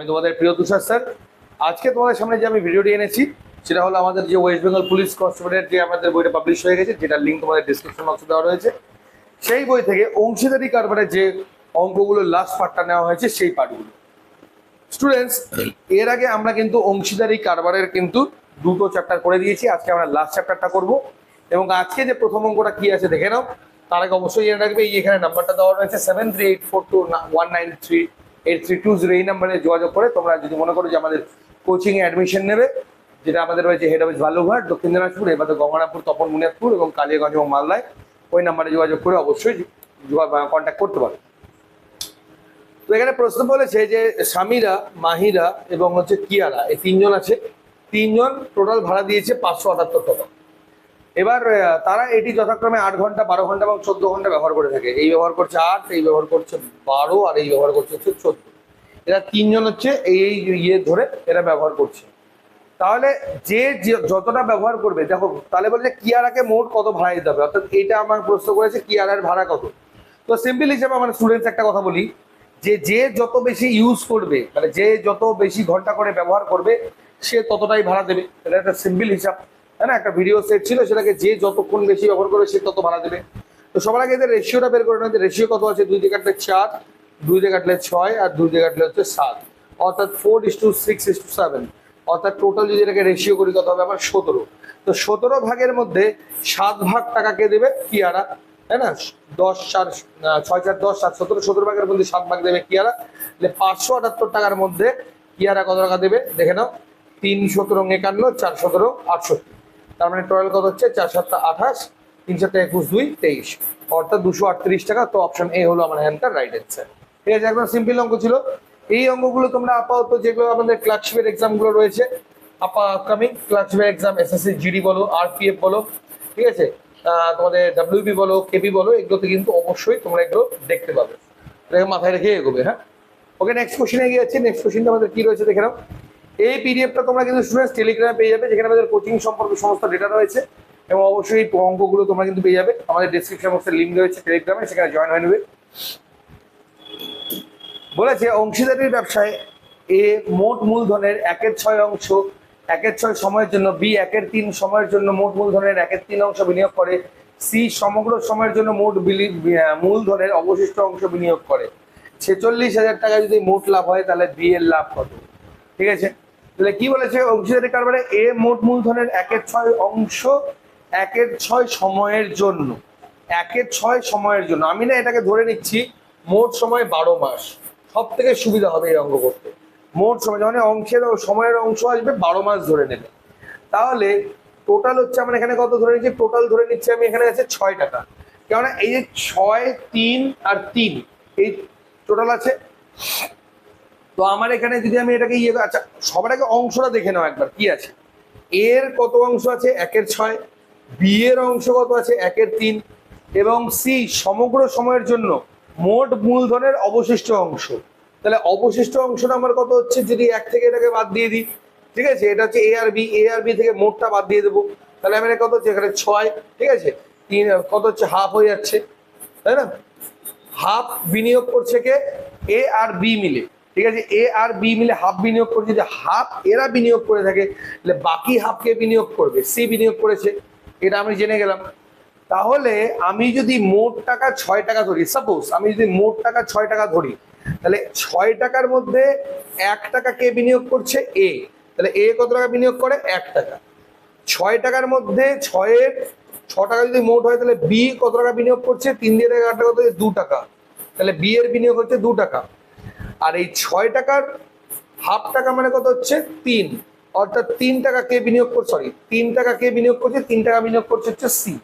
আমি তোমাদের প্রিয় তুষার স্যার। আজকে তোমাদের সামনে যে আমি ভিডিওটি এনেছি, সেটা হলো আমাদের যে ওয়েস্ট বেঙ্গল পুলিশ কনস্টেবলের যে আমাদের বইটা পাবলিশ হয়ে গেছে, যেটার লিঙ্ক তোমাদের ডিসক্রিপশন বক্সে দেওয়া রয়েছে, সেই বই থেকে অংশীদারি কারবারের যে অঙ্কগুলো লাস্ট পার্টটা নেওয়া হয়েছে, সেই পার্টগুলো স্টুডেন্টস এর আগে আমরা কিন্তু অংশীদারি কারবারের কিন্তু দুটো চ্যাপ্টার করে দিয়েছি, আজকে আমরা লাস্ট চ্যাপ্টারটা করব। এবং আজকে যে প্রথম অঙ্কটা কি আছে দেখে নাও, তার আগে অবশ্যই জেনে রাখবে, এই এখানে নাম্বারটা দেওয়া রয়েছে seven three eight four two one nine three eight three two zero এই নাম্বারে যোগাযোগ করে তোমরা যদি মনে করো যে আমাদের কোচিং এ অ্যাডমিশন নেবে, যেটা আমাদের রয়েছে হেড অফিস বালুঘাট দক্ষিণ দিনাজপুর এবার গঙ্গারামপুর, তপন মুনিয়াদপুর এবং কালিয়াগঞ্জ এবং মালদায়, ওই নাম্বারে যোগাযোগ করে অবশ্যই কন্ট্যাক্ট করতে পারো। তো এখানে প্রশ্ন বলেছে যে স্বামীরা, মাহিরা এবং হচ্ছে কিয়ারা, এই তিনজন আছে। তিনজন টোটাল ভাড়া দিয়েছে পাঁচশো আটাত্তর টাকা। এবার তারা এটি যথাক্রমে আট ঘণ্টা, বারো ঘণ্টা এবং চোদ্দ ঘণ্টা ব্যবহার করে থাকে। এই ব্যবহার করছে আট, এই ব্যবহার করছে বারো, আর এই ব্যবহার করছে হচ্ছে চোদ্দ। এরা তিনজন হচ্ছে এই ইয়ে ধরে এরা ব্যবহার করছে। তাহলে যে, যে- যতটা ব্যবহার করবে, দেখো, তাহলে বলছে কিয়ারাকে মোট কত ভাড়া দিতে হবে? অর্থাৎ এটা আমার প্রশ্ন করেছে কিয়ারার ভাড়া কত? তো সিম্পল হিসেবে আমার স্টুডেন্টস একটা কথা বলি, যে যে যত বেশি ইউজ করবে মানে যে যত বেশি ঘণ্টা করে ব্যবহার করবে, সে ততটাই ভাড়া দেবে। এটা একটা সিম্পল হিসাব। তাই না? একটা ভিডিও সেট ছিল, সেটাকে যে যতক্ষণ বেশি ব্যবহার করবে, সে তত ভাড়া দেবে। তো সবার আগে এদের রেশিওটা বের করে নেবে রেশিও কত আছে? দুই দিয়ে কাটলে চার, দুই দিয়ে কাটলে ছয়, আর দুই দিয়ে কাটলে হচ্ছে সাত। অর্থাৎ four is two six is two seven অর্থাৎ টোটাল যদি এটাকে রেশিও করি, কত হবে? আমার সতেরো। তো সতেরো ভাগের মধ্যে সাত ভাগ টাকাকে দেবে? কিয়ারা। তাই না? দশ, চার ছয়, চার, দশ, সাত, সতেরো। সতেরো ভাগের মধ্যে সাত ভাগ দেবে কিয়ারা। তাহলে পাঁচশো আটাত্তর টাকার মধ্যে কিয়ারা কত টাকা দেবে? দেখে নাও। তিন সতেরো একান্ন, চার সতেরো আটষট্টি। তার মানে টোটাল কত হচ্ছে? চার সাতটা আঠাশ, তিন সাতটা একুশ, দুই তেইশ। অর্থাৎ দুশো আটত্রিশ টাকা। তো অপশন এ হলো আমার হ্যান্ডটার রাইট অ্যান্সার ঠিক আছে, একদম সিম্পল অঙ্ক ছিল। এই অঙ্কগুলো তোমরা আপাতত যেগুলো আমাদের ক্লার্কশিপের এক্সামগুলো রয়েছে, আপা আপকামিং ক্লার্কশিপের এক্সাম এসএসসি জিডি বলো আরপিএফ বলো, ঠিক আছে? তোমাদের ডাব্লিউপি বলো কেপি বলো, এগুলোতে কিন্তু অবশ্যই তোমরা এগুলো দেখতে পাবে। মাথায় রেখে এগোবে হ্যাঁ? ওকে নেক্সট কোশ্চেনে এগিয়ে যাচ্ছি। নেক্সট কোশ্চেনটা আমাদের কি রয়েছে দেখে নাও। এই পিডিএফটা তোমরা কিন্তু স্টুডেন্টস টেলিগ্রামে পেয়ে যাবে, যেখানে আমাদের কোচিং সম্পর্কে সমস্ত ডেটা রয়েছে এবং অবশ্যই অঙ্কগুলো তোমরা কিন্তু পেয়ে যাবে। আমাদের ডিসক্রিপশন বক্সে লিঙ্ক রয়েছে টেলিগ্রামে সেখানে জয়েন হয়ে নেবে। বলেছে অংশীদারির ব্যবসায় এ মোট মূলধনের একের ছয় অংশ, একের ছয় সময়ের জন্য বি, একের তিন সময়ের জন্য মোট মূলধনের একের তিন অংশ বিনিয়োগ করে, সি, সমগ্র সময়ের জন্য মোট মূলধনের অবশিষ্ট অংশ বিনিয়োগ করে। ছেচল্লিশ হাজার টাকা যদি মোট লাভ হয়, তাহলে বি এর লাভ কত? ঠিক আছে? তাহলে কি বলেছে অংশীদারি কারবারে? এ মোট মূলধনের একের ছয় অংশ, একের ছয় সময়ের জন্য। একের ছয় সময়ের জন্য। আমি না এটাকে ধরে নিচ্ছি, মোট সময় বারো মাস। সব থেকে সুবিধা হবে এই অঙ্ক করতে। মোট সময় মানে অংশের সময়ের অংশ আসবে, বারো মাস ধরে নেবে। তাহলে টোটাল হচ্ছে, আমার এখানে কত ধরে নিচ্ছি? টোটাল ধরে নিচ্ছি আমি এখানে আছে ছয় টাকা। কেননা এই যে ছয়, তিন আর তিন, এই টোটাল আছে তো আমার এখানে যদি আমি এটাকে ইয়ে আচ্ছা সবার আগে অংশটা দেখে নাও একবার, কি আছে? এর কত অংশ আছে? একের ছয়। বি এর অংশ কত আছে? একের তিন। এবং সি সমগ্র সময়ের জন্য মোট মূলধনের অবশিষ্ট অংশ। তাহলে অবশিষ্ট অংশটা আমার কত হচ্ছে? যদি এক থেকে এটাকে বাদ দিয়ে দিই, ঠিক আছে? এটা হচ্ছে এ আর বি এ আর বি থেকে মোটটা বাদ দিয়ে দেবো। তাহলে আমার কত হচ্ছে? এখানে ছয়, ঠিক আছে? তিন, কত হচ্ছে? হাফ হয়ে যাচ্ছে। তাই না? হাফ বিনিয়োগ করছে কে? এ আর বি মিলে। ঠিক আছে? এ আর বি মিলে হাফ বিনিয়োগ করছে, যে হাফ এরা বিনিয়োগ করে থাকে, তাহলে বাকি হাফকে বিনিয়োগ করবে? সি বিনিয়োগ করেছে, এটা আমি জেনে গেলাম। তাহলে আমি যদি মোট টাকা ছয় টাকা ধরি সাপোজ আমি যদি মোট টাকা ছয় টাকা ধরি, তাহলে ছয় টাকার মধ্যে এক টাকা কে বিনিয়োগ করছে? এ তাহলে এ কত টাকা বিনিয়োগ করে? এক টাকা। ছয় টাকার মধ্যে ছয়ের ছ টাকা যদি মোট হয়, তাহলে বি কত টাকা বিনিয়োগ করছে? তিন দিয়ে টাকা দু টাকা। তাহলে বি এর বিনিয়োগ হচ্ছে দু টাকা। আর এই ছয় টাকার হাফ টাকা মানে কত হচ্ছে? তিন। অর্থাৎ তিন টাকা কে বিনিয়োগ করছে সরি তিন টাকা কে বিনিয়োগ করছে, তিন টাকা বিনিয়োগ করছে হচ্ছে সি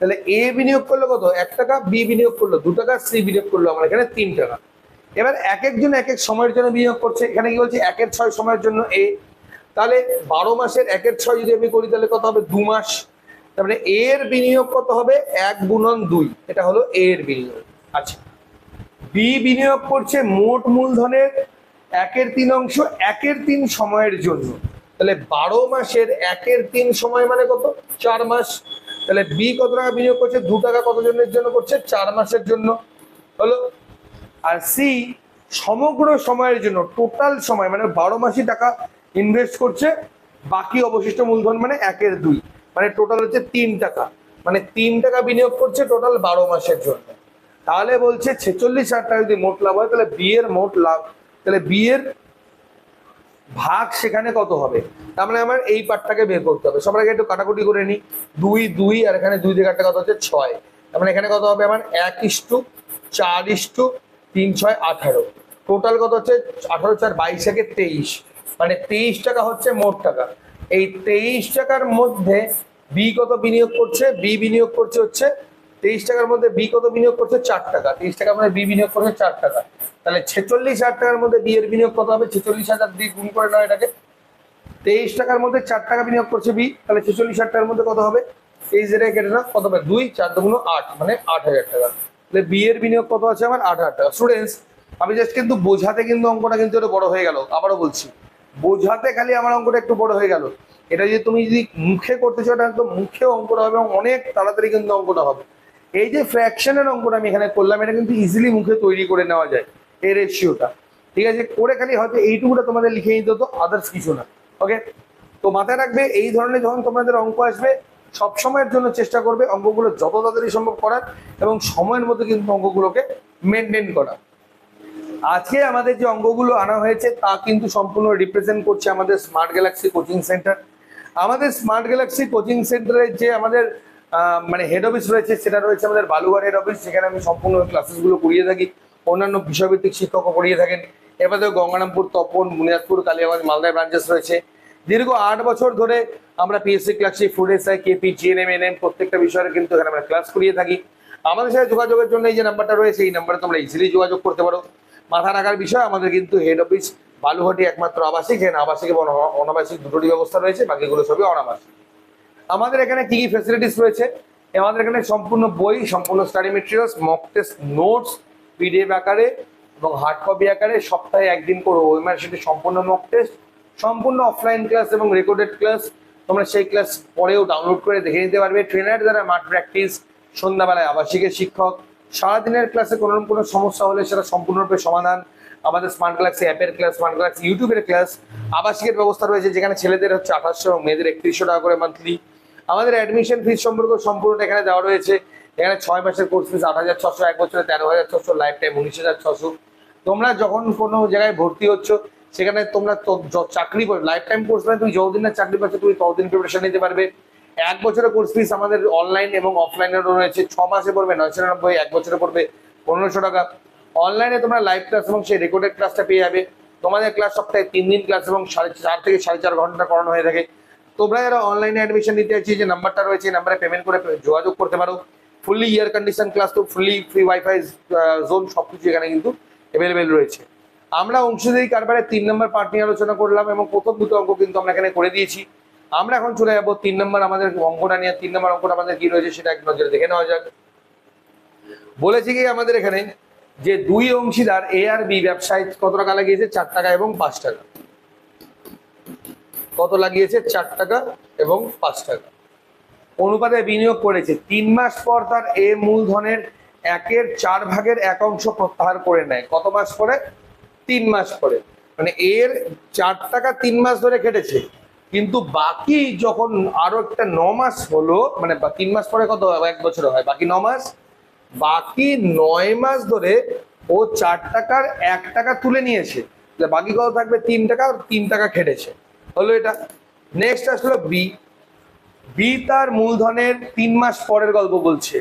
তাহলে এ বিনিয়োগ করল কত? এক টাকা বি বিনিয়োগ করল, দু টাকা সি বিনিয়োগ করল আমার এখানে তিন টাকা। এবার এক একজন এক এক সময়ের জন্য বিনিয়োগ করছে, এখানে কি বলছে? একের ছয় সময়ের জন্য এ তাহলে বারো মাসের একের ছয় যদি আমি করি, তাহলে কত হবে? দু মাস। তারপরে এর বিনিয়োগ কত হবে? এক গুণন দুই। এটা হলো এর বিনিয়োগ। আচ্ছা। বি বিনিয়োগ করছে মোট মূলধনের একের তিন অংশ, একের তিন সময়ের জন্য। তাহলে বারো মাসের একের তিন সময় মানে কত? চার মাস। তাহলে বি কত টাকা বিনিয়োগ করছে? দু টাকা কত জনের জন্য করছে? চার মাসের জন্য। হলো? আর সি সমগ্র সময়ের জন্য টোটাল সময় মানে বারো মাসই টাকা ইনভেস্ট করছে, বাকি অবশিষ্ট মূলধন মানে একের দুই। মানে টোটাল হচ্ছে তিন টাকা। মানে তিন টাকা বিনিয়োগ করছে টোটাল বারো মাসের জন্য। তাহলে বলছে ছেচল্লিশ হাজার টাকা যদি মোট লাভ হয়, তাহলে বিয়ের মোট লাভ, তাহলে বিয়ের ভাগ সেখানে কত হবে? তার মানে আমার এই পার্টটাকে বের করতে হবে। সবার আগে একটু কাটাকুটি করে নিই। দুই দুই, আর এখানে দুই থেকে একটা কত হচ্ছে? ছয়। তার মানে এখানে কত হবে? আমার এক ইস্টু চার ইস্টু তিন, ছয়, আঠারো। টোটাল কত হচ্ছে? আঠারো, চার, বাইশ থেকে তেইশ। মানে তেইশ টাকা হচ্ছে মোট টাকা। এই তেইশ টাকার মধ্যে বি কত বিনিয়োগ করছে? বি বিনিয়োগ করছে হচ্ছে তেইশ টাকার মধ্যে বি কত বিনিয়োগ করছে? চার টাকা। তেইশ টাকার মধ্যে বি বিনিয়োগ করছে চার টাকা। তাহলে ছেচল্লিশ হাজার টাকার মধ্যে বি এর বিনিয়োগ কত হবে? ছেচল্লিশ হাজার দিয়ে গুণ করে নাও এটাকে। তেইশ টাকার মধ্যে চার টাকা বিনিয়োগ করছে বি তাহলে ছেচল্লিশ হাজার টাকার মধ্যে কত হবে? তেইশ হাজার কেটে না কত হবে? দুই, চার দুগুণ আট মানে আট হাজার টাকা। তাহলে বি এর বিনিয়োগ কত আছে আমার? আট হাজার টাকা। স্টুডেন্টস আমি জাস্ট কিন্তু বোঝাতে কিন্তু অঙ্কটা কিন্তু একটু বড় হয়ে গেল। আবারও বলছি, বোঝাতে খালি আমার অঙ্কটা একটু বড় হয়ে গেল। এটা যদি তুমি যদি মুখে করতে চাও এটা একদম মুখে অঙ্কটা হবে এবং অনেক তাড়াতাড়ি কিন্তু অঙ্কটা হবে। এই যে ফ্র্যাকশনের অঙ্কটা আমি এখানে করলাম, এটা কিন্তু ইজিলি মুখে তৈরি করে নেওয়া যায়, এই রেশিওটা ঠিক আছে? করে খালি হয়তো এইটুকুটা তোমাদের লিখে নিতে হতো আদার্স কিছু না। ওকে তো মাথায় রাখবে, এই ধরনের যখন তোমাদের অঙ্ক আসবে, সব সময়ের জন্য চেষ্টা করবে অঙ্কগুলো যত তাড়াতাড়ি সম্ভব করার এবং সময়ের মধ্যে কিন্তু অঙ্কগুলোকে মেনটেন করা আজকে আমাদের যে অঙ্কগুলো আনা হয়েছে, তা কিন্তু সম্পূর্ণ রিপ্রেজেন্ট করছে আমাদের স্মার্ট গ্যালাক্সি কোচিং সেন্টার আমাদের স্মার্ট গ্যালাক্সি কোচিং সেন্টারের যে আমাদের মানে হেড অফিস রয়েছে, সেটা রয়েছে আমাদের বালুঘাট হেড অফিস সেখানে আমি সম্পূর্ণ ক্লাসেসগুলো করিয়ে থাকি, অন্যান্য বিষয়ভিত্তিক শিক্ষকও করিয়ে থাকেন। এবারে গঙ্গারামপুর, তপন বুনিয়াদপুর কালিয়াগঞ্জ, মালদায় ব্রাঞ্চেস রয়েছে। দীর্ঘ আট বছর ধরে আমরা পিএসসি ক্লাসে food SI KP GNM NM প্রত্যেকটা বিষয়ের কিন্তু এখানে আমরা ক্লাস করিয়ে থাকি। আমাদের সাথে যোগাযোগের জন্য এই যে নাম্বারটা রয়েছে, এই নাম্বারে তোমরা ইজিলি যোগাযোগ করতে পারো। মাথা রাখার বিষয়, আমাদের কিন্তু হেড অফিস বালুঘাটি একমাত্র আবাসিক, যেখানে আবাসিক এবং অনাবাসিক দুটোটি ব্যবস্থা রয়েছে, বাকিগুলো সবই অনাবাসিক। আমাদের এখানে কি কি ফেসিলিটিস রয়েছে? আমাদের এখানে সম্পূর্ণ বই, সম্পূর্ণ study materials mock test notes PDF আকারে এবং হার্ড কপি আকারে সপ্তাহে একদিন করে ওয়েমার সেটি সম্পূর্ণ মক টেস্ট সম্পূর্ণ অফলাইন ক্লাস এবং রেকর্ডেড ক্লাস তোমরা সেই ক্লাস পরেও ডাউনলোড করে দেখে নিতে পারবে। ট্রেনার দ্বারা মাঠ প্র্যাকটিস সন্ধ্যাবেলায় আবাসিকের শিক্ষক, সারাদিনের ক্লাসে কোনো রকম কোনো সমস্যা হলে সেটা সম্পূর্ণরূপে সমাধান। আমাদের স্মার্ট গ্যালাক্সি অ্যাপের ক্লাস স্মার্ট গ্যালাক্সি ইউটিউবের ক্লাস আবাসিকের ব্যবস্থা রয়েছে, যেখানে ছেলেদের হচ্ছে আঠাশশো এবং মেয়েদের একত্রিশশো টাকা করে মান্থলি আমাদের অ্যাডমিশন ফিস সম্পর্কে সম্পূর্ণ এখানে দেওয়া রয়েছে। এখানে ছয় মাসের কোর্স ফিস আট হাজার ছশো, এক বছরে তেরো হাজার ছশো লাইফ টাইম উনিশ হাজার ছশো। তোমরা যখন কোনো জায়গায় ভর্তি হচ্ছ, সেখানে তোমরা চাকরি লাইফ টাইম কোর্স মানে তুমি যতদিন না চাকরি পাচ্ছ, তুমি ততদিন প্রিপারেশন নিতে পারবে। এক বছরের কোর্স ফিস আমাদের অনলাইন এবং অফলাইনেরও রয়েছে। ছ মাসে পড়বে, নয়শো নিরানব্বই, এক বছরে পড়বে, পনেরোশো টাকা। অনলাইনে তোমরা লাইভ ক্লাস এবং সেই রেকর্ডেড ক্লাসটা পেয়ে যাবে। তোমাদের ক্লাস সপ্তাহে তিন দিন ক্লাস এবং সাড়ে চার থেকে সাড়ে চার ঘণ্টা করানো হয়ে থাকে। তোমরা যারা অনলাইনে অ্যাডমিশন নিতে চাইছি, যে নাম্বারটা রয়েছে নাম্বারে পেমেন্ট করে যোগাযোগ করতে পারো। ফুললি ইয়ার কন্ডিশন ক্লাস তো ফুললি ফ্রি ওয়াইফাই জোন সবকিছু এখানে কিন্তু অ্যাভেলেবেল রয়েছে। আমরা অংশীদারি কারবারে তিন নম্বর পার্ট নিয়ে আলোচনা করলাম এবং প্রথম দুটো অঙ্ক কিন্তু আমরা এখানে করে দিয়েছি। আমরা এখন চলে যাব তিন নম্বর আমাদের অঙ্কটা নিয়ে। তিন নম্বর অঙ্কটা আমাদের কি রয়েছে সেটা এক নজরে দেখে নেওয়া যাক। বলেছি কি আমাদের এখানে যে দুই অংশীদার এ আর বি ব্যবসায় কত টাকা লাগিয়েছে? চার টাকা এবং পাঁচ টাকা। কত লাগিয়েছে? চার টাকা এবং পাঁচ টাকা। অনুপাতে বিনিয়োগ করেছে। তিন মাস পর তার এ মূলধনের একের চার ভাগের এক অংশ প্রত্যাহার করে নেয়। কত মাস পরে? তিন মাস পরে। মানে এর চার টাকা তিন মাস ধরে কেটেছে কিন্তু বাকি যখন আরও একটা ন মাস হলো মানে তিন মাস পরে কত? এক বছর হয়। বাকি ন মাস? বাকি নয় মাস ধরে ও চার টাকার এক টাকা তুলে নিয়েছে। বাকি কত থাকবে? তিন টাকা। তিন টাকা খেটেছে। হলো এটা। নেক্সট আসলো বি বি তার মূলধনের তিন মাস পরের গল্প বলছে।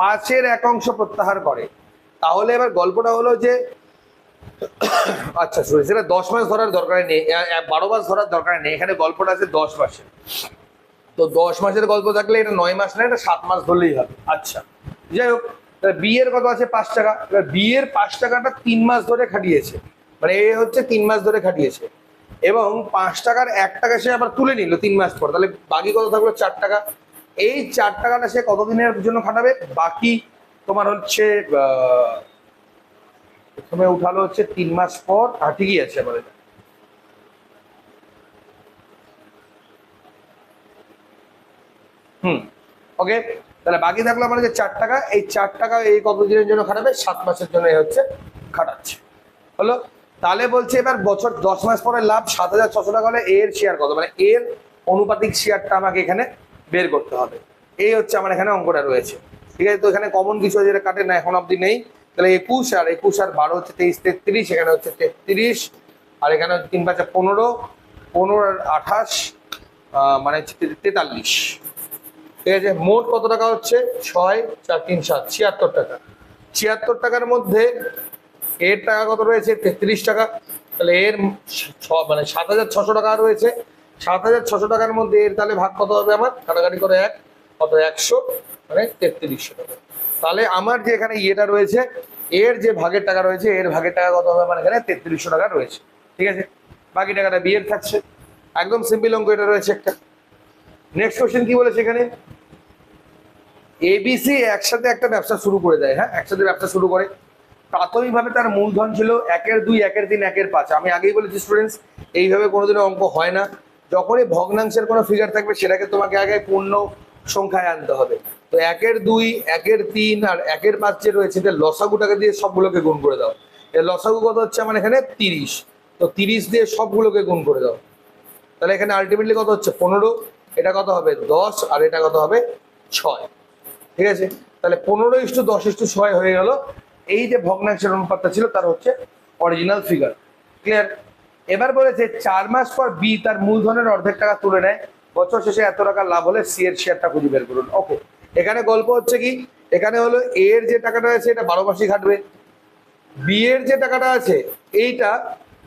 পাঁচের এক অংশ প্রত্যাহার করে। তাহলে এবার গল্পটা হলো যে আচ্ছা সরি সেটা দশ মাস ধরার দরকার নেই। বারো মাস ধরার দরকার নেই। এখানে গল্পটা আছে দশ মাসের। তো দশ মাসের গল্প থাকলে এটা নয় মাস না, এটা সাত মাস ধরলেই হবে। আচ্ছা যাই হোক তাহলে বি এর কত আছে? পাঁচ টাকা। এবার বি এর পাঁচ টাকাটা তিন মাস ধরে খাটিয়েছে। মানে এ হচ্ছে তিন মাস ধরে খাটিয়েছে। এবং পাঁচ টাকার এক টাকা সে আবার তুলে নিল তিন মাস পর। তাহলে বাকি কত থাকল? চার টাকা। এই চার টাকাটা সে কতদিনের জন্য খাটাবে? বাকি তোমার হচ্ছে প্রথমে উঠালো হচ্ছে তিন মাস পর। হ্যাঁ ঠিকই আছে এটা। হুম, ওকে? তাহলে বাকি থাকল আমাদের যে চার টাকা, এই চার টাকা এই কতদিনের জন্য খাটাবে? সাত মাসের জন্য হচ্ছে খাটাচ্ছে। হলো? তাহলে বলছে এবার বছর দশ মাস পরে লাভ সাত হাজার ছশো টাকা হলে এর শেয়ার কত? মানে এর অনুপাতিক শেয়ারটা আমাকে এখানে বের করতে হবে। এই হচ্ছে আমার এখানে অঙ্কটা রয়েছে। ঠিক আছে, তো এখানে কমন কিছু যেটা কাটে না, এখন অবধি নেই। তাহলে একুশ আর একুশ আর বারো হচ্ছে তেইশ, তেত্রিশ, এখানে হচ্ছে তেত্রিশ। আর এখানে তিন পাঁচে পনেরো পনেরো আর আঠাশ মানে হচ্ছে তেতাল্লিশ। ঠিক আছে, মোট কত টাকা হচ্ছে? ছয়, চার, তিন, সাত, ছিয়াত্তর টাকা। ছিয়াত্তর টাকার মধ্যে এর টাকা কত রয়েছে? তেত্রিশ টাকা। তাহলে এর মানে সাত হাজার ছশো টাকা রয়েছে। সাত হাজার ছশো টাকার মধ্যে এর তাহলে ভাগ কত হবে আমার? কাটাকাটি করে এক, কত একশো মানে তেত্রিশশো টাকা। তাহলে আমার যে এখানে ইয়েটা রয়েছে, এর যে ভাগের টাকা রয়েছে, এর ভাগের টাকা কত হবে? আমার এখানে তেত্রিশশো টাকা রয়েছে। ঠিক আছে? বাকি টাকাটা বিয়ের থাকছে। একদম সিম্পল অঙ্ক এটা রয়েছে একটা। নেক্সট কোশ্চেন কি বলেছে এখানে? এবিসি একসাথে একটা ব্যবসা শুরু করে দেয় হ্যাঁ? একসাথে ব্যবসা শুরু করে। প্রাথমিকভাবে তার মূলধন ছিল একের দুই, একের তিন, একের পাঁচ। আমি আগেই বলেছি স্টুডেন্টস এইভাবে কোনোদিনও অঙ্ক হয় না। যখনই ভগ্নাংশের কোনো ফিগার থাকবে, সেটাকে তোমাকে আগে পূর্ণ সংখ্যায় আনতে হবে। তো একের দুই, একের তিন আর একের পাঁচ যে রয়েছে, এটা লসাগুটাকে দিয়ে সবগুলোকে গুণ করে দাও। এর লসাগু কত হচ্ছে? আমার এখানে তিরিশ। তো তিরিশ দিয়ে সবগুলোকে গুণ করে দাও। তাহলে এখানে আলটিমেটলি কত হচ্ছে? পনেরো। এটা কত হবে? দশ। আর এটা কত হবে? ছয়। ঠিক আছে? তাহলে পনেরো ইস্টু দশ ইস্টু ছয় হয়ে গেল এই যে ভগ্নাংশের অনুপাতটা ছিল, তার হচ্ছে অরিজিনাল ফিগার ক্লিয়ার এবার বলেছে চার মাস পর বি তার মূলধনের অর্ধেক টাকা তুলে নেয়। বছর শেষে এত টাকা লাভ হলে সি এর শেয়ারটা খুঁজে বের করুন। ওকে এখানে গল্প হচ্ছে কি? এখানে হলো এ এর যে টাকাটা আছে, এটা বারো মাসই খাটবে। বি এর যে টাকাটা আছে, এইটা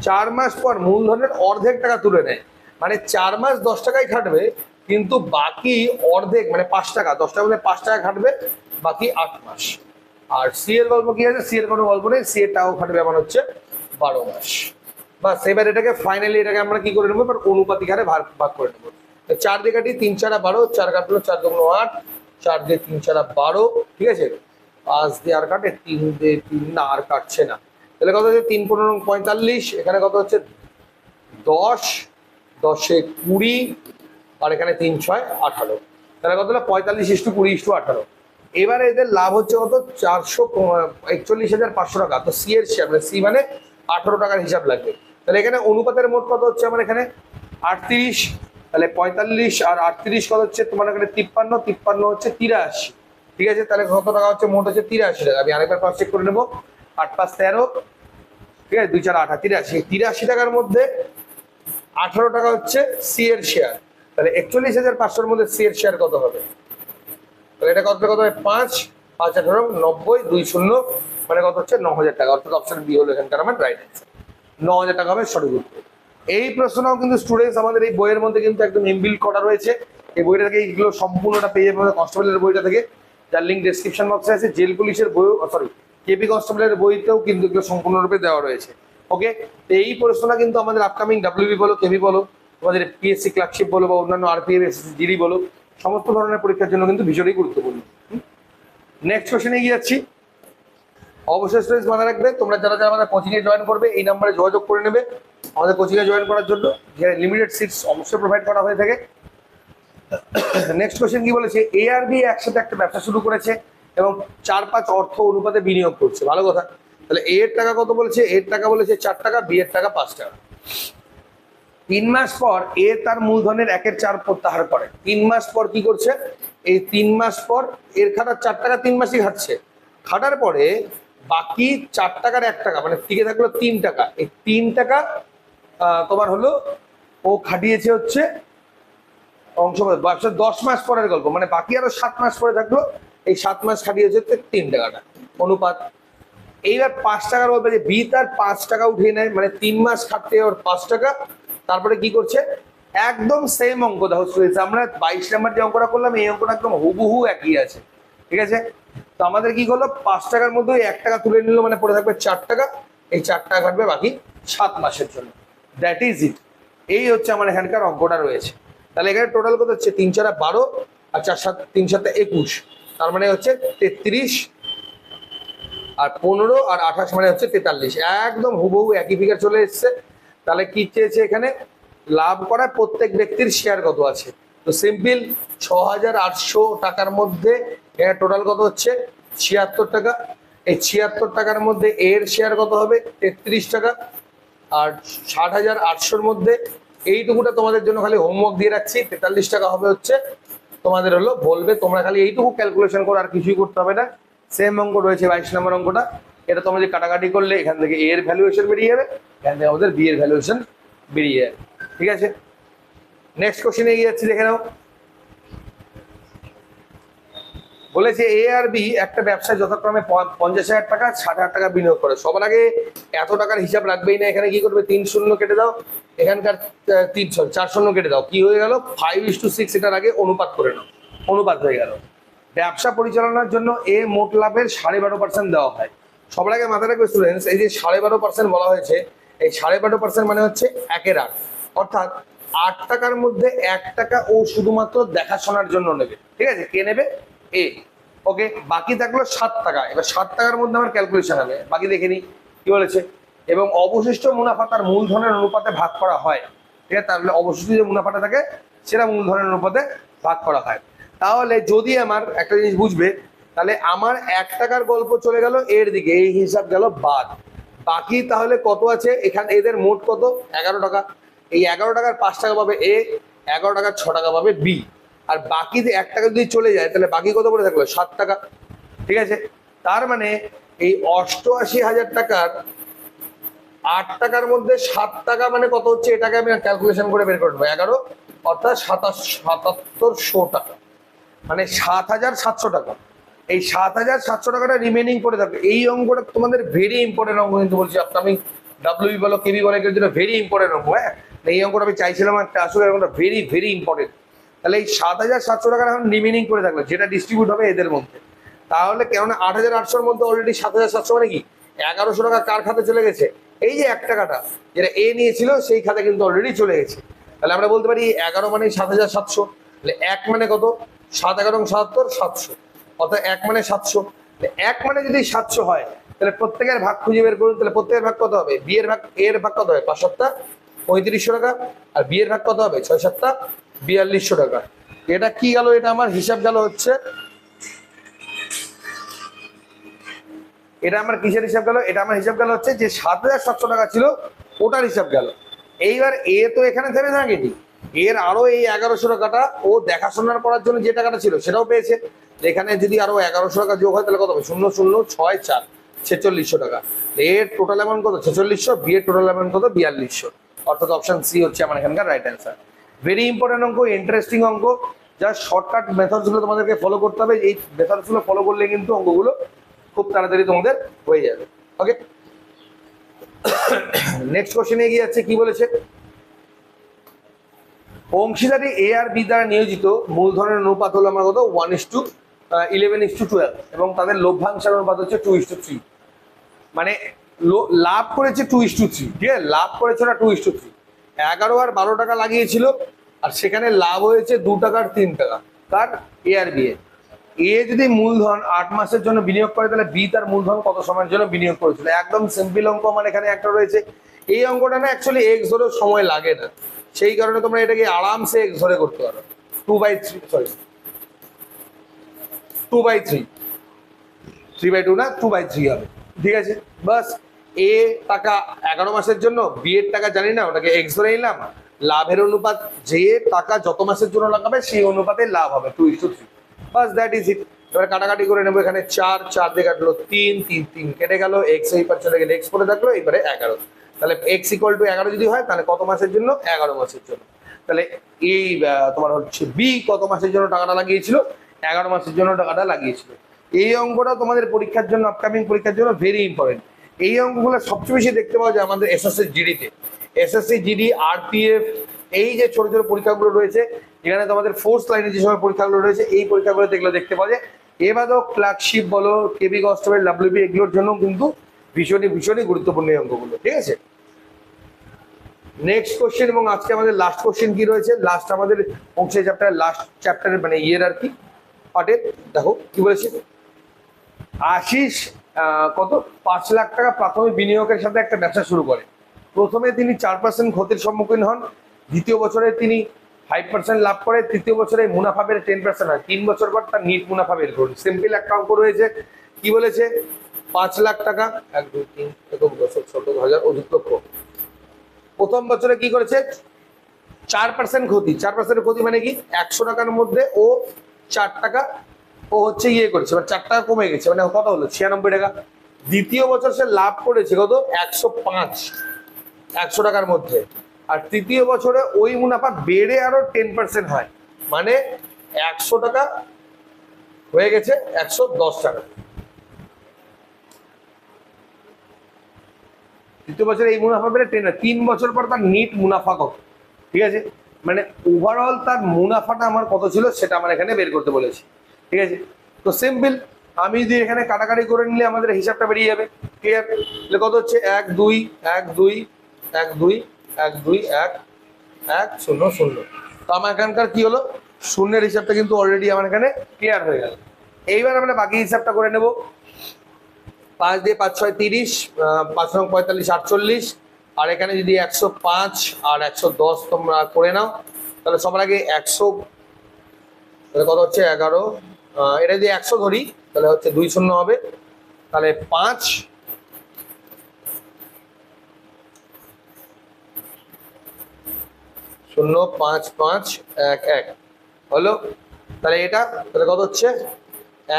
চার মাস পর মূলধনের অর্ধেক টাকা তুলে নেয়। মানে চার মাস দশ টাকায় খাটবে, কিন্তু বাকি অর্ধেক মানে পাঁচ টাকা, দশ টাকা মানে পাঁচ টাকা খাটবে, বাকি আট মাস। আর সি এর গল্প কি আছে? সি এর কোনো গল্প নেই। সি এর টাকাও খাটবে আমার হচ্ছে বারো মাস। বাস, এবার এটাকে ফাইনালি এটাকে আমরা কি করে নেব? এবার অনুপাতিক হারে ভাগ ভাগ করে নেব। চার দিয়ে কাটি তিন চারা বারো, চার কাটলো চার দুগুলো আট, চার দিয়ে তিন চারা বারো, ঠিক আছে? পাঁচ দিয়ে আর কাটে তিন দিয়ে তিন, না, আর কাটছে না। তাহলে কত হচ্ছে? তিন পনেরো পঁয়তাল্লিশ, এখানে কত হচ্ছে? দশ, দশে কুড়ি, আর এখানে তিন ছয় আঠারো। তাহলে কত হলো? পঁয়তাল্লিশ ইস্টু কুড়ি ইস্টু আঠারো। এবারে এদের লাভ হচ্ছে কত? চারশো একচল্লিশ হাজার পাঁচশো টাকা। তো সি এর মানে সি মানে আঠারো টাকার হিসাব লাগবে। তাহলে এখানে অনুপাতের মোট কত হচ্ছে আমার এখানে? আটত্রিশ, তাহলে পঁয়তাল্লিশ আর আটত্রিশ কত হচ্ছে? তোমার এখানে তিপ্পান্ন তিপ্পান্ন হচ্ছে তিরাশি। ঠিক আছে? তাহলে কত টাকা হচ্ছে? মোট হচ্ছে তিরাশি টাকা। আমি আরেকবার পাঁচ চেক করে নেব। আট পাঁচ তেরো। ঠিক আছে? দুই চার আঠা তিরাশি। তিরাশি টাকার মধ্যে আঠারো টাকা হচ্ছে সি এর শেয়ার তাহলে একচল্লিশ হাজার পাঁচশোর মধ্যে সি এর শেয়ার কত হবে? তাহলে এটা কত কত হবে পাঁচ পাঁচ আঠারো নব্বই, দুই শূন্য মানে কত হচ্ছে? ন হাজার টাকা। অর্থাৎ অপশন বি হলো এখানকার আমার রাইট অ্যান্সার ন হাজার টাকা হবে সঠিক উত্তর। এই প্রশ্নটাও কিন্তু স্টুডেন্টস আমাদের এই বইয়ের মধ্যে কিন্তু একদম ইনবিল্ড করা রয়েছে। এই বইটা থেকে এইগুলো সম্পূর্ণটা পেয়ে যাবে কনস্টেবলের বইটা থেকে। যার লিঙ্ক ডেসক্রিপশন বক্সে আছে। জেল পুলিশের বই সরি কেপি কনস্টেবলের বইতেও কিন্তু এগুলো সম্পূর্ণরূপে দেওয়া রয়েছে। ওকে এই প্রশ্নটা কিন্তু আমাদের আপকামিং ডাব্লিউবি বলো কেবি বলো আমাদের পিএসসি ক্লার্কশিপ বলো বা অন্যান্য আরপিএফ এসএসসি জিডি বলো সমস্ত ধরনের পরীক্ষার জন্য কিন্তু ভীষণই গুরুত্বপূর্ণ। নেক্সট কোশ্চেনে গিয়ে যাচ্ছি। অবশ্যই স্টুডেন্টস মনে রাখবে। তোমরা যারা যারা আমাদের কোচিংয়ে জয়েন করবে, এই নাম্বারে যোগাযোগ করে নেবে। আমাদের কোচিংয়ে জয়েন করার জন্য যে লিমিটেড সিটস অবশ্যই প্রোভাইড করা হয়ে থাকে। নেক্সট কোশ্চেন কি বলেছে? এ আর বি একসাথে একটা ব্যবসা শুরু করেছে এবং চার পাঁচ অর্থ অনুপাতে বিনিয়োগ করছে। ভালো কথা। তাহলে এ এর টাকা কত বলেছে? এর টাকা বলেছে চার টাকা বি এর টাকা পাঁচ টাকা। তিন মাস পর এ তার মূলধনের একের চার প্রত্যাহার করে। তিন মাস পর কি করছে? এই তিন মাস পর এর খাটার চার টাকা তিন মাসই খাটছে খাটার পরে বাকি চার টাকার এক টাকা মানে টিকে থাকল তিন টাকা। এই তিন টাকা তোমার হলো, ও খাটিয়েছে হচ্ছে অংশ ব্যবসা দশ মাস পরের গল্প মানে বাকি আরও সাত মাস পরে থাকল, এই সাত মাস খাটিয়েছে হচ্ছে তিন টাকাটা। অনুপাত, এইবার পাঁচ টাকার বলবে যে বি তার পাঁচ টাকা উঠিয়ে নেয় মানে তিন মাস খাটতে ওর পাঁচ টাকা তারপরে কি করছে? একদম সেম অঙ্ক দেখো আমরা বাইশ নাম্বার যে অঙ্কটা করলাম, এই অঙ্কটা একদম হুবহু একই আছে। ঠিক আছে? তো আমাদের কি করল? পাঁচ টাকার মধ্যে এক টাকা তুলে নিল মানে পড়ে থাকবে চার টাকা। এই চার টাকা কাটবে বাকি সাত মাসের জন্য। দ্যাট ইজ ইট এই হচ্ছে আমার এখানকার অঙ্কটা রয়েছে। তাহলে এখানে টোটাল কত হচ্ছে? তিন চারা বারো আর চার সাত, তিন সাতে একুশ। তার মানে হচ্ছে তেত্রিশ আর পনেরো আর আঠাশ মানে হচ্ছে তেতাল্লিশ। একদম হুবহু একই ফিগার চলে এসছে। তাহলে কি চেয়েছে এখানে? লাভ করায় প্রত্যেক ব্যক্তির শেয়ার কত আছে? তো সিম্পল ছ টাকার মধ্যে টোটাল কত হচ্ছে? ছিয়াত্তর টাকা। এই ছিয়াত্তর টাকার মধ্যে এর শেয়ার কত হবে? তেত্রিশ টাকা। আর ষাট হাজার আটশোর মধ্যে এইটুকুটা তোমাদের জন্য খালি হোমওয়ার্ক দিয়ে রাখছি। তেতাল্লিশ টাকা হবে হচ্ছে তোমাদের হলো বলবে। তোমরা খালি এইটুকু ক্যালকুলেশন করে, আর কিছুই করতে হবে না। সেম অঙ্ক রয়েছে বাইশ নম্বর অঙ্কটা। এটা তোমরা যে কাটাকাটি করলে, এখান থেকে এর ভ্যালুয়েশন বেরিয়ে যাবে, এখান থেকে আমাদের বি এর ভ্যালুয়েশন বেরিয়ে যাবে। ঠিক আছে? নেক্সট কোশ্চেন এগিয়ে যাচ্ছি, দেখে নাও। বলেছে এ আর বি একটা ব্যবসায় যথাক্রমে পঞ্চাশ হাজার টাকা, ষাট হাজার টাকা বিনিয়োগ করে। সবার আগে এত টাকার হিসাব রাখবেই না, এখানে কি করবে? তিন শূন্য কেটে দাও। এখানকার তিন চার শূন্য কেটে দাও। কি হয়ে গেল? ফাইভ ইস টু সিক্স এটার আগে অনুপাত করে নাও। অনুপাত হয়ে গেল। ব্যবসা পরিচালনার জন্য এ মোট লাভের সাড়ে বারো পার্সেন্ট দেওয়া হয়। সবার আগে মাথায় রাখবে স্টুডেন্টস এই যে সাড়ে বারো পার্সেন্ট বলা হয়েছে, এই সাড়ে বারো পার্সেন্ট মানে হচ্ছে একের আট। অর্থাৎ আট টাকার মধ্যে এক টাকা ও শুধুমাত্র দেখাশোনার জন্য নেবে। ঠিক আছে? কে নেবে? এ। ওকে? বাকি থাকল সাত টাকা। এবার সাত টাকার মধ্যে আমার ক্যালকুলেশন হবে। বাকি দেখে নিই। কি বলেছে? এবং অবশিষ্ট মুনাফা তার মূলধনের অনুপাতে ভাগ করা হয়। ঠিক আছে? তাহলে অবশিষ্ট যে মুনাফাটা থাকে, সেটা মূলধনের অনুপাতে ভাগ করা হয়। তাহলে যদি আমার একটা জিনিস বুঝবে তাহলে আমার এক টাকার গল্প চলে গেল, এর দিকে এই হিসাব গেল বাদ। বাকি তাহলে কত আছে? এখানে এদের মোট কত? এগারো টাকা। এই এগারো টাকার পাঁচ টাকা পাবে এ, এগারো টাকার ছ টাকা পাবে বি। আর বাকি এক টাকা যদি চলে যায়, তাহলে বাকি কত করে থাকল? সাত টাকা। ঠিক আছে? তার মানে এই অষ্টআশি হাজার টাকার আট টাকার মধ্যে সাত টাকা মানে কত হচ্ছে? এটাকে আমি ক্যালকুলেশন করে বের করে নেব। এগারো অর্থাৎ সাতাশ, সাতাত্তরশো টাকা। মানে সাত হাজার সাতশো টাকা। এই সাত হাজার সাতশো টাকাটা রিমেনিং করে থাকবে। এই অঙ্কটা তোমাদের ভেরি ইম্পর্টেন্ট অঙ্ক কিন্তু বলছি। আপকামিং ডাব্লিউ বলো কেবি এগুলোর জন্য ভেরি ইম্পর্টেন্ট অঙ্ক হ্যাঁ? এই অঙ্কটা আমি চাইছিলাম একটা আসলে অঙ্কটা ভেরি ভেরি ইম্পর্টেন্ট তাহলে এই সাত হাজার সাতশো টাকা এখন রিমেনিং করে থাকল, যেটা ডিস্ট্রিবিউট হবে এদের মধ্যে। তাহলে কেননা আট হাজার আটশোর মধ্যে অলরেডি সাত হাজার সাতশো মানে কি? এগারোশো টাকা কার খাতে চলে গেছে? এই যে এক টাকাটা, যেটা এ নিয়েছিল, সেই খাতে কিন্তু অলরেডি চলে গেছে। তাহলে আমরা বলতে পারি, এগারো মানে সাত হাজার সাতশো। তাহলে এক মানে কত? সাত এগারো সাতাত্তর, সাতশো। অর্থাৎ এক মানে সাতশো। এক মানে যদি সাতশো হয়, তাহলে প্রত্যেকের ভাগ খুঁজে বের করুন, তাহলে প্রত্যেকের ভাগ কত হবে? বিয়ের ভাগ, এর ভাগ কত হবে? পাঁচ সপ্তাহ পঁয়ত্রিশশো টাকা। আর বিয়ের ভাগ কত হবে? ছয় সপ্তাহ বিয়াল্লিশশো টাকা। এটা কি গেল? এটা আমার হিসাব গেল হচ্ছে, এটা আমার কিসের হিসাব গেল? এটা আমার হিসাব গেল হচ্ছে যে সাত হাজার সাতশো টাকা ছিল, ওটার হিসাব গেল। এইবার এ তো এখানে থেমে থাকেনি। এর আরও এই এগারোশো টাকাটা ও দেখাশোনার করার জন্য যে টাকাটা ছিল সেটাও পেয়েছে। এখানে যদি আরও এগারোশো টাকা যোগ হয়, তাহলে কত হবে? শূন্য শূন্য, ছয়, চার, ছেচল্লিশশো টাকা। এর টোটাল অ্যামাউন্ট কত? ছেচল্লিশশো বি এর টোটাল অ্যামাউন্ট কত? বিয়াল্লিশশো। অর্থাৎ অপশন সি হচ্ছে আমার এখানকার রাইট অ্যান্সার ভেরি ইম্পর্টেন্ট অঙ্ক ইন্টারেস্টিং অঙ্ক। যা শর্টকাট মেথডসগুলো তোমাদেরকে ফলো করতে হবে, এই মেথডসগুলো ফলো করলে কিন্তু অঙ্কগুলো খুব তাড়াতাড়ি তোমাদের হয়ে যাবে। ওকে নেক্সট কোশ্চেনে এগিয়ে যাচ্ছে, কি বলেছে? অংশীদারি এ আর বি দ্বারা নিয়োজিত মূলধনের অনুপাত হলো আমার কত? One is to eleven is to twelve এবং তাদের লভ্যাংশের অনুপাত হচ্ছে টু ইস টু থ্রি মানে লাভ করেছে টু ইস টু থ্রি ঠিক আছে? লাভ করেছে ওরা টু ইস টু থ্রি এগারো আর বারো টাকা লাগিয়েছিল, আর সেখানে লাভ হয়েছে দু টাকার তিন টাকা কার এ আর বি এ। এ যদি মূলধন আট মাসের জন্য বিনিয়োগ করে, তাহলে বি তার মূলধন কত সময়ের জন্য বিনিয়োগ করেছিল? একদম সিম্পল অঙ্ক মানে এখানে একটা রয়েছে। এই অঙ্কটা না অ্যাকচুয়ালি এক্স ধরেও সময় লাগে না। সেই কারণে তোমরা এটাকে আরামসে ধরে করতে পারো। Two by three sorry two by three three by two না টু বাই থ্রি হবে। ঠিক আছে? বাস এ টাকা এগারো মাসের জন্য বি এর টাকা জানি না, ওটাকে এক্স ধরে নিলাম। লাভের অনুপাত যে টাকা যত মাসের জন্য লাগাবে, সেই অনুপাতে লাভ হবে টু ইস টু থ্রি বাস দ্যাট ইজ ইট এবার কাটাকাটি করে নেব এখানে চার চার দিয়ে কাটলো তিন তিন তিন। কেটে গেল এক্স এই গেলে এক্স পরে থাকল এবারে এগারো। তাহলে এক্স ইকুয়াল টু এগারো যদি হয়, তাহলে কত মাসের জন্য? এগারো মাসের জন্য। তাহলে এই তোমার হচ্ছে বি কত মাসের জন্য টাকাটা লাগিয়েছিল? এগারো মাসের জন্য টাকাটা লাগিয়েছিল। এই অঙ্কটা তোমাদের পরীক্ষার জন্য আপকামিং পরীক্ষার জন্য ভেরি ইম্পর্টেন্ট এই অঙ্কগুলো সবচেয়ে বেশি দেখতে পাওয়া যায় আমাদের এসএসসি জিডিতে এসএসসি জিডি আরপিএফ এই যে ছোট ছোট পরীক্ষাগুলো রয়েছে যেখানে তোমাদের ফোর্স লাইনে যে সময় পরীক্ষাগুলো রয়েছে, এই পরীক্ষাগুলো দেখলে দেখতে পাওয়া যায়। এবারও ক্লার্কশিপ বলো কেবি কনস্টেবল ডাব্লিউবি এগুলোর জন্য কিন্তু ভীষণই ভীষণই গুরুত্বপূর্ণ এই অঙ্কগুলো, ঠিক আছে? নেক্সট কোশ্চেন এবং আজকে আমাদের লাস্ট কোশ্চেন কি রয়েছে? লাস্ট আমাদের অংশের চ্যাপ্টার লাস্ট চ্যাপ্টারের মানে ইয়ের আর কি। পার্টের দেখো, কি বলেছে? আশিস কত? পাঁচ লাখ টাকা প্রাথমিক বিনিয়োগের সাথে একটা ব্যবসা শুরু করে। প্রথমে তিনি চার পার্সেন্ট ক্ষতির সম্মুখীন হন, দ্বিতীয় বছরে তিনি ফাইভ পার্সেন্ট লাভ করে, তৃতীয় বছরে মুনাফা বেড়ে টেন পার্সেন্ট হয়। তিন বছর পর তার নিট মুনাফা বের করুন। সিম্পল অঙ্ক রয়েছে। কি বলেছে? পাঁচ লাখ টাকা, এক, দুই, তিন একক দশক শতক হাজার অধিক লক্ষ প্রথম বছরে কি করেছে? চার পার্সেন্ট ক্ষতি। চার পার্সেন্ট ক্ষতি মানে কি? একশো টাকার মধ্যে ও চার টাকা ও হচ্ছে ইয়ে করেছে। মানে চার টাকা কমে গেছে। মানে কত হলো? ছিয়ানব্বই টাকা। দ্বিতীয় বছর সে লাভ করেছে কত? একশো পাঁচ। একশো টাকার মধ্যে। আর তৃতীয় বছরে ওই মুনাফা বেড়ে আরও টেন পার্সেন্ট হয়। মানে একশো টাকা হয়ে গেছে একশো দশ টাকা। তৃতীয় বছরে এই মুনাফা বেড়ে টেন তিন বছর পর তার নিট মুনাফা কত ঠিক আছে? মানে ওভারঅল তার মুনাফাটা আমার কত ছিল সেটা আমার এখানে বের করতে বলেছি। ঠিক আছে? তো সিম্পল আমি যদি এখানে কাটাকাটি করে নিলে আমাদের হিসাবটা বেরিয়ে যাবে। ক্লিয়ার তাহলে কত হচ্ছে? এক দুই এক দুই এক দুই এক দুই, এক এক শূন্য শূন্য। তো আমার এখানকার কি হলো? শূন্যের হিসাবটা কিন্তু অলরেডি আমার এখানে ক্লিয়ার হয়ে গেল। এইবার আমরা বাকি হিসাবটা করে নেব। পাঁচ দিয়ে পাঁচ ছয় তিরিশ পাঁচ নং পঁয়তাল্লিশ আটচল্লিশ, আর এখানে যদি একশো পাঁচ আর একশো দশ তোমরা করে নাও, তাহলে সবার আগে একশো, তাহলে কত হচ্ছে এগারো? এটা যদি একশো ধরি, তাহলে হচ্ছে দুই শূন্য হবে। তাহলে পাঁচ, শূন্য, পাঁচ পাঁচ, এক এক। হলো? তাহলে এটা, তাহলে কত হচ্ছে?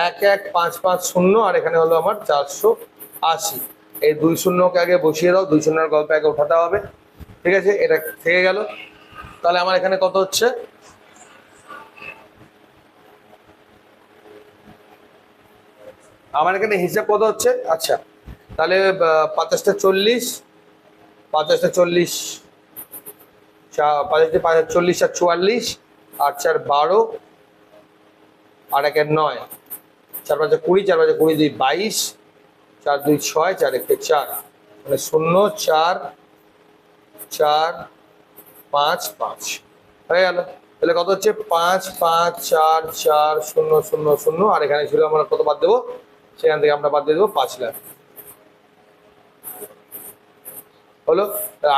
এক এক পাঁচ পাঁচ শূন্য আর এখানে হলো আমার চারশো আশি। এই দুই শূন্যকে আগে বসিয়ে দাও, দুই শূন্যের গল্প আগে উঠাতে হবে। ঠিক আছে? এটা থেকে গেল। তাহলে আমার এখানে কত হচ্ছে? আমার এখানে হিসাব কত হচ্ছে? আচ্ছা তাহলে পাঁচাশটা চল্লিশ পাঁচাশটা চল্লিশ পাঁচাশটা পাঁচ চল্লিশ আর চুয়াল্লিশ, আট চার বারো আর একের নয়। চার পাঁচে কুড়ি, চার পাঁচে কুড়ি দুই বাইশ, চার দুই ছয়, চার একে চার। মানে শূন্য, চার চার, পাঁচ পাঁচ। হয়ে গেল। তাহলে কত হচ্ছে? পাঁচ পাঁচ, চার চার, শূন্য শূন্য শূন্য। আর এখানে ছিল আমরা কত বাদ দেবো? সেখান থেকে আমরা বাদ দিয়ে দেবো পাঁচ লাখ। হলো?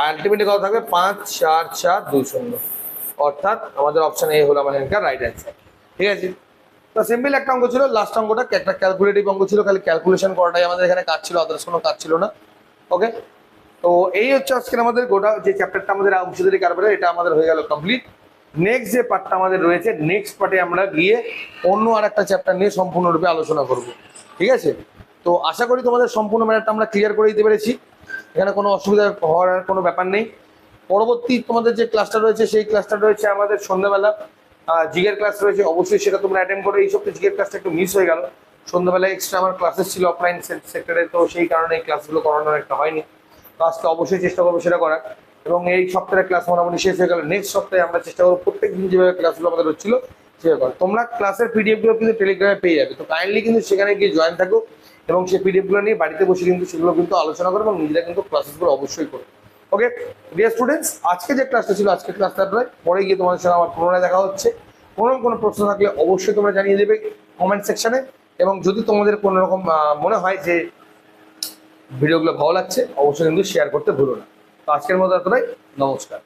আলটিমেটলি কত থাকবে? পাঁচ, চার চার, দুই, শূন্য। অর্থাৎ আমাদের অপশান এ হলো এখানকার রাইট অ্যান্সার ঠিক আছে? তো সিম্পল একটা অঙ্ক ছিল লাস্ট অঙ্কটা একটা ক্যালকুলেটিভ অঙ্ক ছিল, খালি ক্যালকুলেশন করাটাই আমাদের এখানে কাজ ছিল আদার্স কোনো কাজ ছিল না ওকে তো এই হচ্ছে আজকে আমাদের গোটা, যে চ্যাপ্টারটা আমাদের অংশীদারি কারবারে এটা আমাদের হয়ে গেল কমপ্লিট নেক্সট যে পার্টটা আমাদের রয়েছে নেক্সট পার্টে আমরা গিয়ে অন্য আর একটা চ্যাপ্টার নিয়ে সম্পূর্ণরূপে আলোচনা করব, ঠিক আছে? তো আশা করি তোমাদের সম্পূর্ণ ম্যাটারটা আমরা ক্লিয়ার করে দিতে পেরেছি, এখানে কোনো অসুবিধা হওয়ার কোনো ব্যাপার নেই। পরবর্তী তোমাদের যে ক্লাসটা রয়েছে, সেই ক্লাসটা রয়েছে আমাদের সন্ধ্যাবেলা জিগের ক্লাস রয়েছে, অবশ্যই সেটা তোমরা অ্যাটেন্ড করো। এই সপ্তাহে জিগের ক্লাসটা একটু মিস হয়ে গেল। সন্ধ্যাবেলায় এক্সট্রা আমার ক্লাসেস ছিল অফলাইন সেক্টরে তো সেই কারণে এই ক্লাসগুলো করানোর একটা হয়নি। তো আজকে অবশ্যই চেষ্টা করব সেটা করার। এবং এই সপ্তাহের ক্লাস মোটামুটি শেষ হয়ে গেল। নেক্সট সপ্তাহে আমরা চেষ্টা করব প্রত্যেক দিন যেভাবে ক্লাসগুলো আমাদের হচ্ছিল, সেভাবে করার। তোমরা ক্লাসের পিডিএফগুলো কিন্তু টেলিগ্রামে পেয়ে যাবে। তো কাইন্ডলি কিন্তু সেখানে গিয়ে জয়েন থাকো এবং সেই পিডিএফগুলো নিয়ে বাড়িতে বসে কিন্তু সেগুলো কিন্তু আলোচনা করো এবং নিজেরা কিন্তু ক্লাসেসগুলো অবশ্যই করো। ওকে ডিয়ার স্টুডেন্টস আজকে যে ক্লাসটা ছিল, আজকে ক্লাসটা নয় পরে গিয়ে তোমাদের সাথে আমার পুনরায় দেখা হচ্ছে। কোনো কোনো প্রশ্ন থাকলে অবশ্যই তোমরা জানিয়ে দেবে কমেন্ট সেকশানে এবং যদি তোমাদের কোনো রকম মনে হয় যে ভিডিওগুলো ভালো লাগছে, অবশ্যই কিন্তু শেয়ার করতে ভুলো না। তো আজকের মতো এতটাই। নমস্কার।